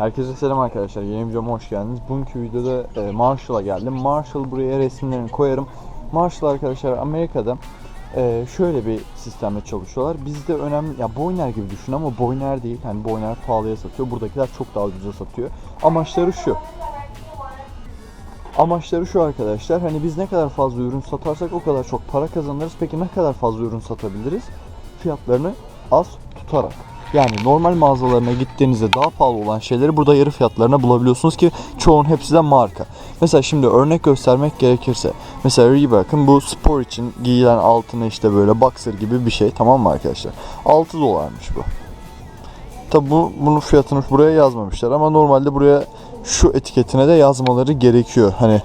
Herkese selam arkadaşlar. Yeni videoma hoş geldiniz. Bugünkü videoda e, Marshall'a geldim. Marshall buraya resimlerini koyarım. Marshall arkadaşlar Amerika'da e, şöyle bir sistemle çalışıyorlar. Bizde önemli ya Boyner gibi düşün ama Boyner değil. Hani Boyner pahalıya satıyor. Buradakiler çok daha ucuza satıyor. Amaçları şu. Amaçları şu arkadaşlar. Hani biz ne kadar fazla ürün satarsak o kadar çok para kazanırız. Peki ne kadar fazla ürün satabiliriz? Fiyatlarını az tutarak. Yani normal mağazalarına gittiğinizde daha pahalı olan şeyleri burada yarı fiyatlarına bulabiliyorsunuz ki çoğun hepsi de marka. Mesela şimdi örnek göstermek gerekirse mesela Reebok'ın bu spor için giyilen altına işte böyle boxer gibi bir şey tamam mı arkadaşlar? 6 dolarmış bu. Tabi bu, bunun fiyatını buraya yazmamışlar ama normalde buraya şu etiketine de yazmaları gerekiyor. Hani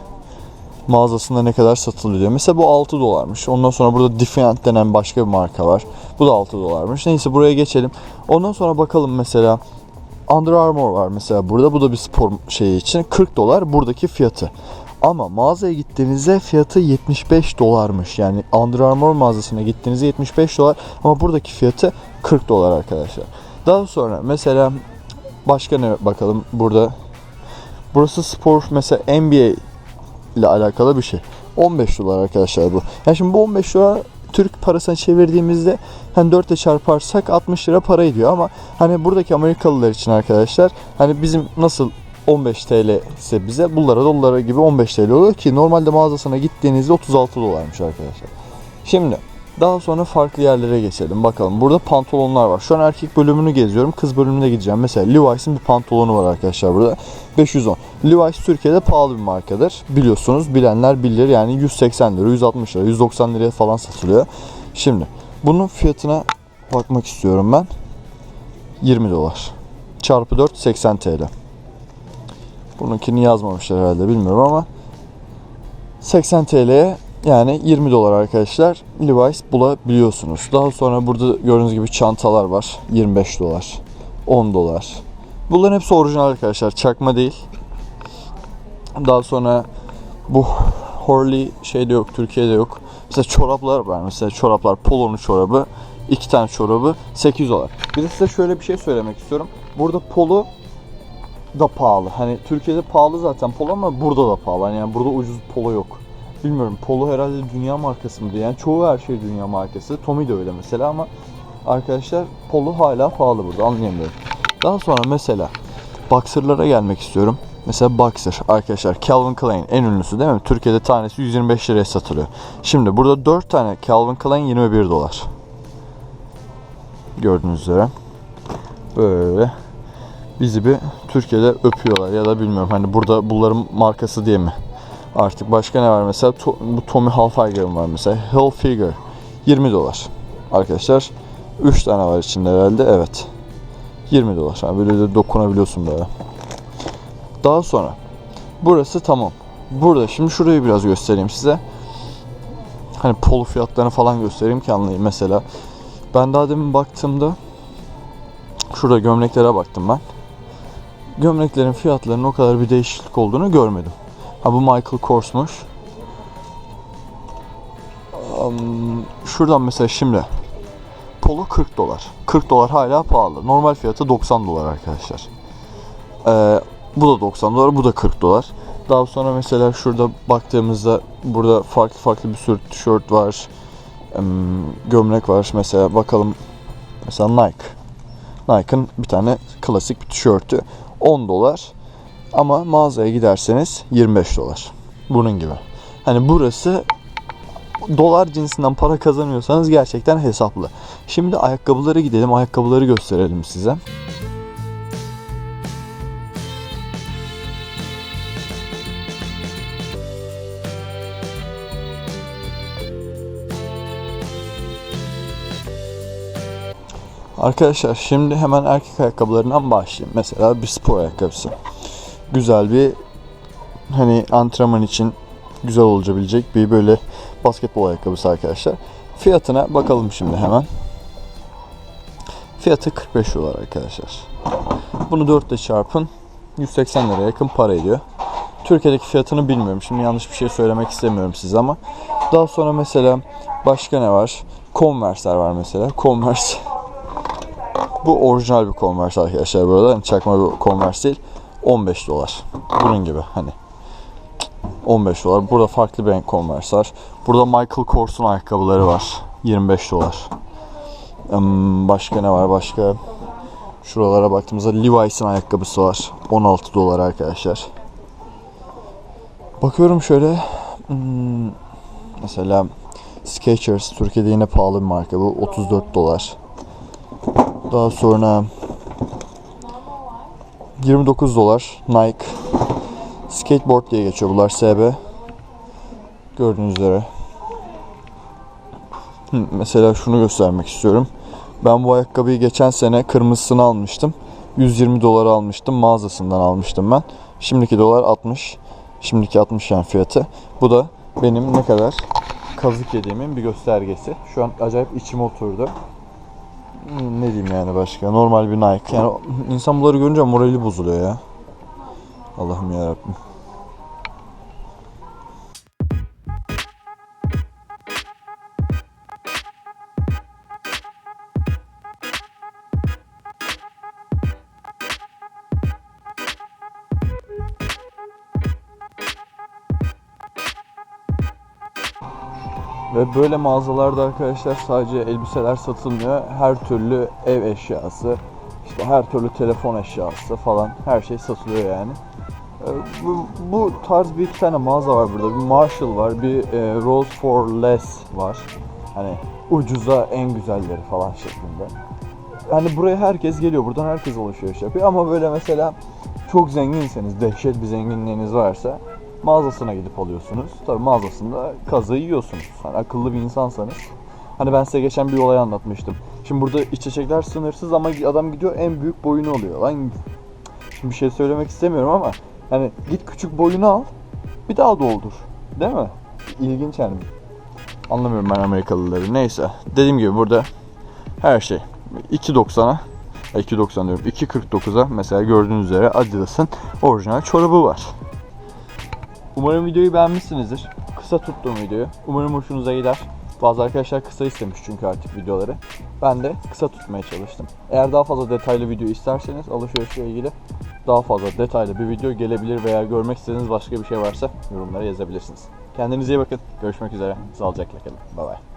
mağazasında ne kadar satılıyor. Mesela bu 6 dolarmış. Ondan sonra burada Defiant denen başka bir marka var. Bu da 6 dolarmış. Neyse buraya geçelim. Ondan sonra bakalım mesela Under Armour var mesela burada. Bu da bir spor şeyi için 40 dolar buradaki fiyatı. Ama mağazaya gittiğinizde fiyatı 75 dolarmış. Yani Under Armour mağazasına gittiğinizde 75 dolar ama buradaki fiyatı 40 dolar arkadaşlar. Daha sonra mesela başka ne bakalım burada. Burası spor mesela NBA ile alakalı bir şey. 15 dolar arkadaşlar bu. Yani şimdi bu 15 dolar Türk parasına çevirdiğimizde hani 4 ile çarparsak 60 lira para ediyor ama hani buradaki Amerikalılar için arkadaşlar hani bizim nasıl 15 TL ise bize bunlara dolara gibi 15 TL oluyor ki normalde mağazasına gittiğinizde 36 dolarmış arkadaşlar. Şimdi daha sonra farklı yerlere geçelim bakalım. Burada pantolonlar var. Şu an erkek bölümünü geziyorum. Kız bölümüne gideceğim. Mesela Levi's'in bir pantolonu var arkadaşlar burada. 510. Levi's Türkiye'de pahalı bir markadır. Biliyorsunuz bilenler bilir. Yani 180 lira, 160 lira, 190 liraya falan satılıyor. Şimdi bunun fiyatına bakmak istiyorum ben. 20 dolar. Çarpı 4 80 TL. Bununkini yazmamışlar herhalde bilmiyorum ama 80 TL'ye yani 20 dolar arkadaşlar Levi's bulabiliyorsunuz. Daha sonra burada gördüğünüz gibi çantalar var. 25 dolar. 10 dolar. Bunların hepsi orijinal arkadaşlar. Çakma değil. Daha sonra bu Horley şeyde yok. Türkiye'de yok. Mesela çoraplar var. Mesela çoraplar. Polo'nun çorabı. iki tane çorabı 8 dolar. Bir de size şöyle bir şey söylemek istiyorum. Burada polo da pahalı. Hani Türkiye'de pahalı zaten polo ama burada da pahalı. Hani yani burada ucuz polo yok. Bilmiyorum polo herhalde dünya markası mıdır? Yani çoğu her şey dünya markası. Tommy de öyle mesela ama arkadaşlar polo hala pahalı burada anlayamıyorum. Daha sonra mesela boxer'lara gelmek istiyorum. Mesela boxer arkadaşlar Calvin Klein en ünlüsü değil mi? Türkiye'de tanesi 125 liraya satılıyor. Şimdi burada 4 tane Calvin Klein 21 dolar. Gördüğünüz üzere. Böyle bizi bir Türkiye'de öpüyorlar ya da bilmiyorum hani burada bunların markası diye mi? Artık başka ne var mesela To- bu Tommy Hilfiger'ın var mesela Hilfiger 20 dolar. Arkadaşlar 3 tane var içinde herhalde evet. 20 dolar. Yani böyle de dokunabiliyorsun böyle. Daha sonra burası tamam. Burada şimdi şurayı biraz göstereyim size. Hani polo fiyatlarını falan göstereyim ki anlayayım mesela. Ben daha demin baktığımda şurada gömleklere baktım ben. Gömleklerin fiyatlarının o kadar bir değişiklik olduğunu görmedim. Ha bu Michael Kors'muş. Um, şuradan mesela şimdi Polo 40 dolar. 40 dolar hala pahalı. Normal fiyatı 90 dolar arkadaşlar. Ee, bu da 90 dolar, bu da 40 dolar. Daha sonra mesela şurada baktığımızda burada farklı farklı bir sürü tişört var. Gömlek var. Mesela bakalım. Mesela Nike. Nike'ın bir tane klasik bir tişörtü 10 dolar. Ama mağazaya giderseniz 25 dolar. Bunun gibi. Hani burası dolar cinsinden para kazanıyorsanız gerçekten hesaplı. Şimdi ayakkabılara gidelim. Ayakkabıları gösterelim size. Arkadaşlar şimdi hemen erkek ayakkabılarından başlayayım. Mesela bir spor ayakkabısı. Güzel bir hani antrenman için güzel olabilecek bir böyle basketbol ayakkabısı arkadaşlar. Fiyatına bakalım şimdi hemen. Fiyatı 45 dolar arkadaşlar. Bunu 4 ile çarpın. 180 liraya yakın para ediyor. Türkiye'deki fiyatını bilmiyorum. Şimdi yanlış bir şey söylemek istemiyorum size ama. Daha sonra mesela başka ne var? Converse'ler var mesela. Converse Bu orijinal bir Converse arkadaşlar burada. Hani çakma bir Converse değil. 15 dolar. Bunun gibi hani. 15 dolar. Burada farklı bir renk Converse var. Burada Michael Kors'un ayakkabıları var. 25 dolar. Hmm, Başka ne var? Başka şuralara baktığımızda Levi's'in ayakkabısı var. 16 dolar arkadaşlar. Bakıyorum şöyle. hmm, Mesela Skechers Türkiye'de yine pahalı bir marka bu 34 dolar. Daha sonra 29 dolar Nike Skateboard diye geçiyor bunlar SB. Gördüğünüz üzere. Mesela şunu göstermek istiyorum. Ben bu ayakkabıyı geçen sene kırmızısını almıştım. 120 dolara almıştım. Mağazasından almıştım ben. Şimdiki dolar 60. Şimdiki 60 yani fiyatı. Bu da benim ne kadar kazık yediğimin bir göstergesi. Şu an acayip içime oturdu. Ne diyeyim yani başka? Normal bir Nike. Yani insan bunları görünce morali bozuluyor ya. Allah'ım yarabbim. Ve böyle mağazalarda arkadaşlar sadece elbiseler satılmıyor. Her türlü ev eşyası, işte her türlü telefon eşyası falan her şey satılıyor yani. Ee, Bu, bu tarz bir iki tane mağaza var burada. Bir Marshall var, bir e, Rose for Less var. Hani ucuza en güzelleri falan şeklinde. Hani buraya herkes geliyor, buradan herkes alışveriş yapıyor ama böyle mesela çok zenginseniz, dehşet bir zenginliğiniz varsa mağazasına gidip alıyorsunuz. Tabii mağazasında kazığı yiyorsunuz. Hani akıllı bir insansanız. Hani ben size geçen bir olay anlatmıştım. Şimdi burada içecekler sınırsız ama adam gidiyor en büyük boyunu alıyor. Lan şimdi bir şey söylemek istemiyorum ama hani git küçük boyunu al bir daha doldur. Değil mi? İlginç yani. Anlamıyorum ben Amerikalıları. Neyse. Dediğim gibi burada her şey 2.90'a 2.90 diyorum 2.49'a mesela gördüğünüz üzere Adidas'ın orijinal çorabı var. Umarım videoyu beğenmişsinizdir. Kısa tuttum videoyu. Umarım hoşunuza gider. Bazı arkadaşlar kısa istemiş çünkü artık videoları. Ben de kısa tutmaya çalıştım. Eğer daha fazla detaylı video isterseniz alışverişle ilgili daha fazla detaylı bir video gelebilir veya görmek istediğiniz başka bir şey varsa yorumlara yazabilirsiniz. Kendinize iyi bakın. Görüşmek üzere. Sağlıcakla kalın. Bay bay.